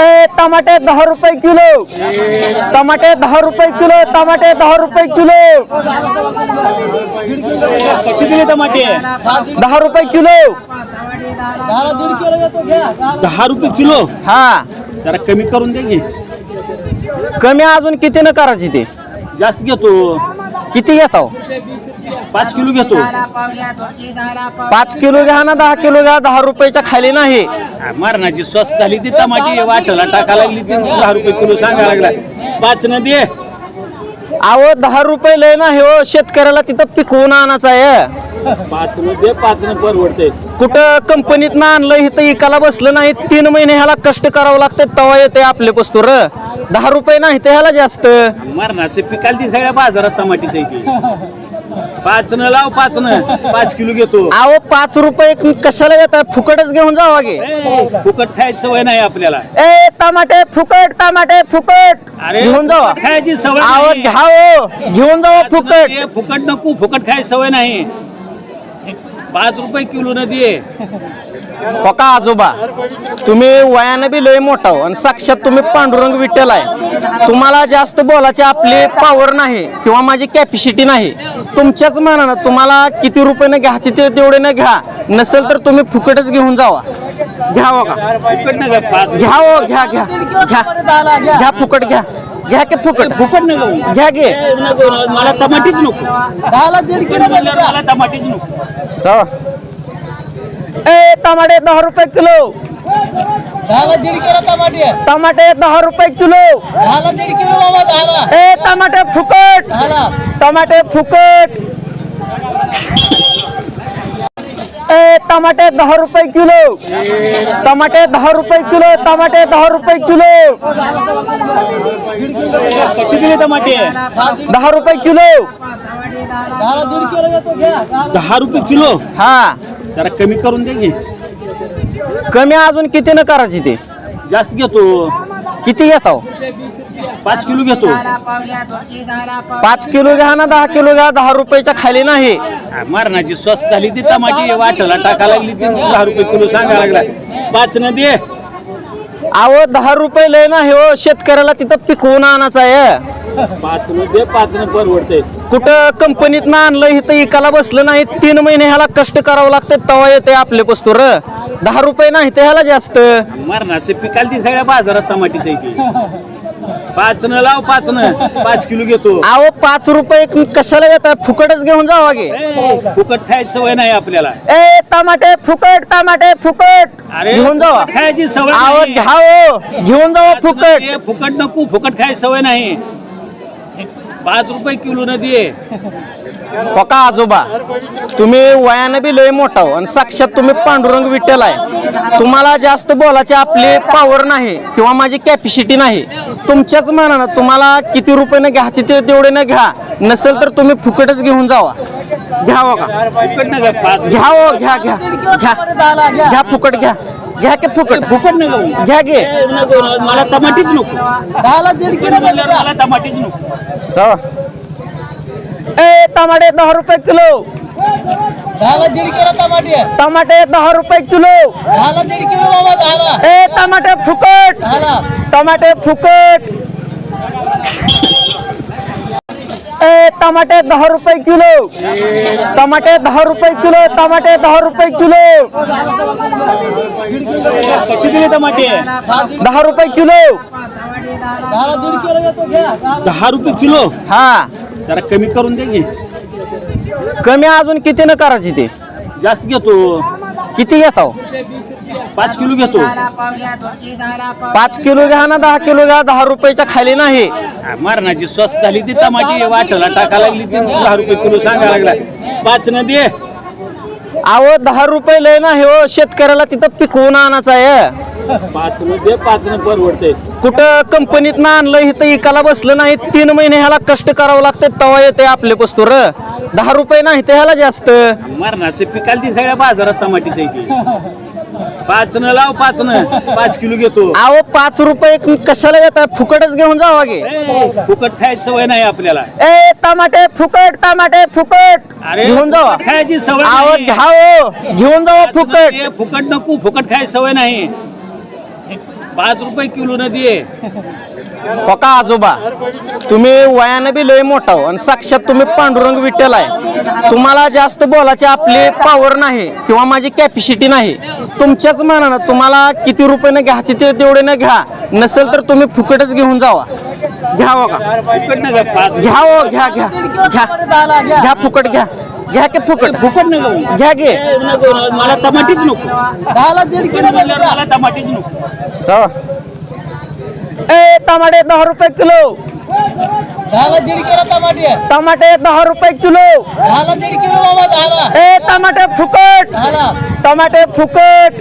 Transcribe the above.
ए टमाटे दहा रुपये किलो. टमाटे दहा रुपये किलो टमाटे दहा रुपये किलो. कशी दिली टमाटे? दहा रुपये किलो. दहा रुपये किलो? हा. जरा कमी करून दे की. कमी अजून किती न करायची ते? जास्त घेतो. किती घेताव पाच किलो घेतो. पाच किलो घ्या ना दहा किलो घ्या दहा रुपयाच्या खाली नाही. हा, मरणाची स्वस्त झाली ती टमाटी वाटला टाका लागली ती दहा रुपये किलो सांगा लागला. पाच न दे. अहो दहा रुपये लय नाही हो. शेतकऱ्याला तिथं पिकवून आणायचं आहे. पाच न दे पाच न परवडते कुठं कंपनीत ना आणलं इथं इकाला बसलं नाही तीन महिने ह्याला कष्ट करावं लागतं तवा येते आपले पस्तूर दहा रुपये नाही तर ह्याला जास्त. मरणाचे पिकाल ती सगळ्या बाजारात टमाटीच आहे ती. पाच न लाव पाच न पाच किलो घेतो. अहो पाच रुपये कशाला येत फुकटच घेऊन जावा गे ए, फुकट खायची सवय नाही आपल्याला. ए टमाटे फुकट टमाटे फुकट. अरे घेऊन जावा. फुकट खायची सवय अहो नाही. घ्या हो. घेऊन जावा फुकट. फुकट नको फुकट खायची सवय नाही. पाच रुपये किलो न दे बका आजोबा तुम्ही वयानं बी लय मोठा हो आणि साक्षात तुम्ही पांडुरंग विठ्ठल आहे. तुम्हाला जास्त बोलायची आपली पावर नाही किंवा माझी कॅपॅसिटी नाही. तुमच्याच मनानं तुम्हाला किती रुपयानं घ्यायचे ते तेवढे न घ्या. नसेल तर तुम्ही फुकटच घेऊन जावा. घ्या हो का? घ्या हो घ्या घ्या घ्या. घ्या फुकट घ्या. घ्या की फुकट. फुकट नको. घ्या नको मला टमाटीच नको. फुकट म्हणल्यावर मला टमाटीच नको. ए टमाटे दहा रुपये किलो. टमाटे दहा रुपये किलो. ए टमाटे फुकट. टमाटे फुकट. ए टमाटे दहा रुपये किलो. टमाटे दहा रुपये किलो टमाटे दहा रुपये किलो. टमाटे? दहा रुपये किलो. दहा रुपये किलो? हा. जरा कमी करून दे की. कमी अजून किती न करायची ते? जास्त घेतो. किती घेताव? पाच किलो घेतो. पाच किलो घ्या ना दहा किलो घ्या दहा रुपयाच्या खाली नाही. हा, मरणाची स्वस्त झाली ती टमाटी वाटला टाका लागली ती. दहा रुपये किलो सांगा लागला. पाच न दे. अहो दहा रुपये लय नाही हो. शेतकऱ्याला तिथं पिकवून आणायचं आहे. पाच न दे पाच न परवडते कुठं कंपनीत ना आणलं इथं इकाला बसलं नाही. तीन महिने ह्याला कष्ट करावं लागतं तवा येते आपले पस्तूर. दहा रुपये नाही तर ह्याला जास्त. मरणाचे पिकाल ती सगळ्या बाजारात टमाटीच आहे ती पाच न लाव पाच न पाच किलो घेतो. अहो पाच रुपये कशाला येत फुकटच घेऊन जावा गे ए, फुकट खायची सवय नाही आपल्याला. ए टमाटे फुकट टमाटे फुकट. अरे घेऊन जावा. फुकट खायची सवय अहो नाही. घ्या हो घेऊन जावा फुकट. दे, फुकट नको फुकट खायची सवय नाही. पाच रुपये किलो न दे बका आजोबा तुम्ही वयानं बी लय मोठा हो आणि साक्षात तुम्ही पांडुरंग विठ्ठल आहे. तुम्हाला जास्त बोलायची आपली पावर नाही किंवा माझी कॅपॅसिटी नाही. तुमच्याच मनानं तुम्हाला किती रुपयानं घ्यायचे ते तेवढे न घ्या. नसेल तर तुम्ही फुकटच घेऊन जावा. घ्या हो का? फुकट न पाच घ्या हो घ्या घ्या घ्या. घ्या फुकट घ्या. घ्या की फुकट. फुकट नको. घ्या घे नको मला टमाटीच नको. फुकट म्हणल्यावर मला टमाटीच नको. ए टमाटे दहा रुपये किलो. टमाटे. दहा रुपये किलो. ए टमाटे फुकट. टमाटे फुकट. ए टमाटे दहा रुपये किलो. टमाटे दहा रुपये किलो टमाटे दहा रुपये किलो. कशी दिली टमाटे? दहा रुपये किलो. दहा रुपये किलो? हा. जरा कमी करून दे की. कमी अजून किती न करायची ते? जास्त घेतो. किती घेताव? पाच किलो घेतो. पाच किलो घ्या ना दहा किलो घ्या दहा रुपयाच्या खाली नाही. हा, मरणाची स्वस्त झाली ती टमाटी वाटला टाका लागली ती दहा रुपये किलो सांगा लागला. पाच न दे. अहो दहा रुपये लय नाही हो शेतकऱ्याला तिथं पिकवून आणायचं आहे. पाच न दे पाच न परवडते. कुठं कंपनीत ना आणलं इथं इकाला बसलं नाही तीन महिने ह्याला कष्ट करावं लागतं तवा येते आपले पस्तूर. दहा रुपये नाही तर ह्याला जास्त. मरणाचे पिकाल ती सगळ्या बाजारात टमाटीच आहे ती. पाच न लाव पाच न पाच किलो घेतो. अहो पाच रुपये कशाला येत फुकटच घेऊन जावा गे ए, फुकट खायची सवय नाही आपल्याला. ए टमाटे फुकट टमाटे फुकट. अरे घेऊन जावा. फुकट खायची सवय अहो नाही. घ्या हो. घेऊन जावा पाच न फुकट. दे, फुकट नको फुकट खायची सवय नाही. पाच रुपये किलो न दे. पका आजोबा तुम्ही वयानं बी लय मोठा हो आणि साक्षात तुम्ही पांडुरंग विठ्ठल आहे. तुम्हाला जास्त बोलायची आपली पावर नाही किंवा माझी कॅपॅसिटी नाही. तुमच्याच मनानं तुम्हाला किती रुपयानं घ्यायचे ते तेवढे न घ्या. नसेल तर तुम्ही फुकटच घेऊन जावा. घ्या हो का? घ्या हो घ्या घ्या घ्या. घ्या फुकट घ्या. घ्या की फुकट? फुकट न घ्या घे मला टमाटीच नको. दहाला दीड किलो मला टमाटीच नको. ए टमाटे दहा रुपये किलो दहाला दीड किलो टमाटे आहे. टमाटे दहा रुपये किलो दहाला दीड किलो बाबा दहाला ए टमाटे फुकट दहाला टमाटे फुकट